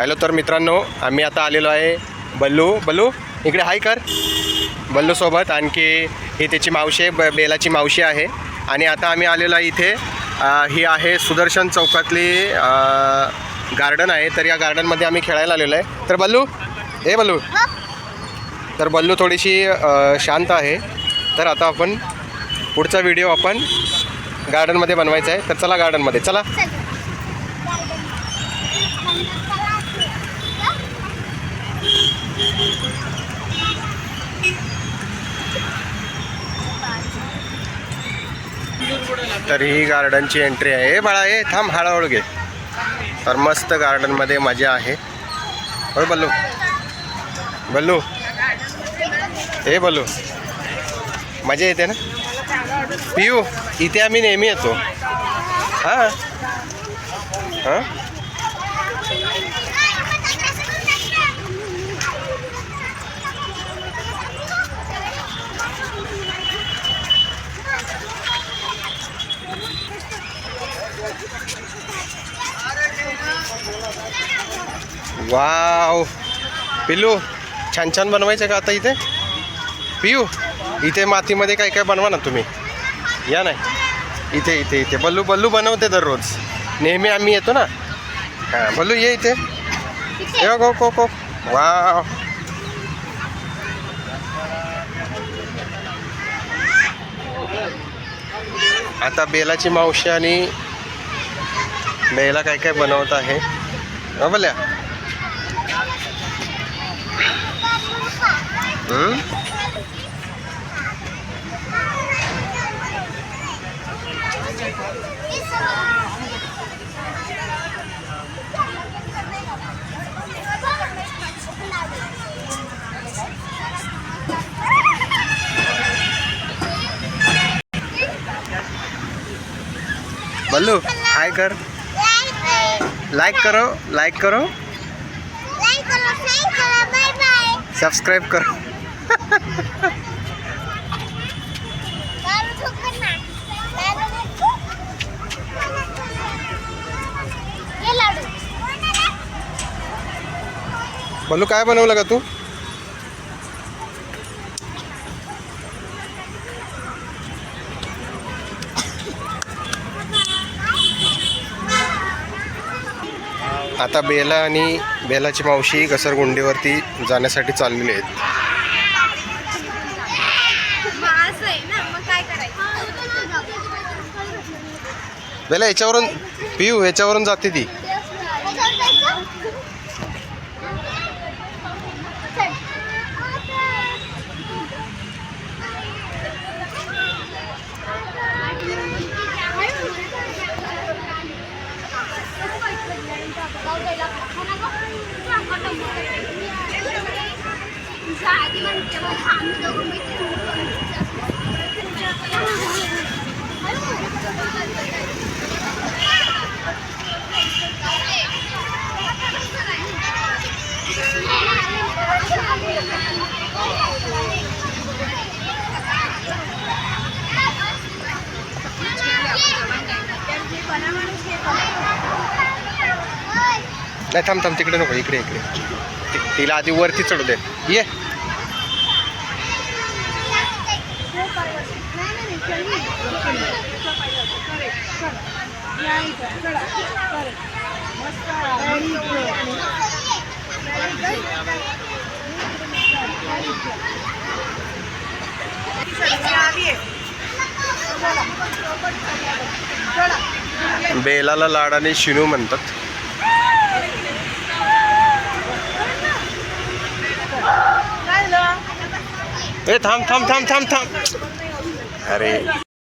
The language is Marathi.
हॅलो तर मित्रांनो आम्ही आता आलेलो आहे बल्लू. बल्लू इकडे हाय कर. बल्लूसोबत आणखी ही त्याची मावशी आहे ब बेलाची मावशी आहे. आणि आता आम्ही आलेलो आहे इथे. ही आहे सुदर्शन चौकातली गार्डन आहे. तर या गार्डनमध्ये आम्ही खेळायला आलेलो आहे. तर बल्लू हे बल्लू. तर बल्लू थोडीशी शांत आहे. तर आता आपण पुढचा व्हिडिओ आपण गार्डनमध्ये बनवायचा आहे. तर चला गार्डनमध्ये चला. तर ही गार्डनची एंट्री आहे. हे बाळा ए थांब हळूहळू घे. तर मस्त गार्डनमध्ये मजा आहे. हो बल्लू? बल्लू? हे बल्लू मजा येते ना? पियू इथे आम्ही नेहमी येतो. हां? हां? वाव. पिल्लू छान छान बनवायचं का आता इथे? पियू इथे मातीमध्ये काय काय बनवा ना तुम्ही. या नाही इथे इथे इथे. बल्लू बल्लू बनवते दररोज. नेहमी आम्ही येतो ना. हां बल्लू ये इथे. ये गो को को वाव. आता बेलाची मावशी आणि बेला काय काय बनवत आहे? हो बल्या? बल्लू हाय कर. लाइक करो लाइक करो। सब्सक्राइब करो बल्लू काय बनवलं का तू? आता बेला आणि बेलाची मावशी घसरगुंडीवरती जाण्यासाठी चाललेली आहेत. बेला याच्यावरून पिऊ ह्याच्यावरून जाते ती. नाही थांब थांब तिकडे नको इकडे इकडे. तिला आधी वरती चढू दे. ये. बेलाला लाड आणि शिनू म्हणतात. ए थांब थांब थांब थांब थांब. अरे.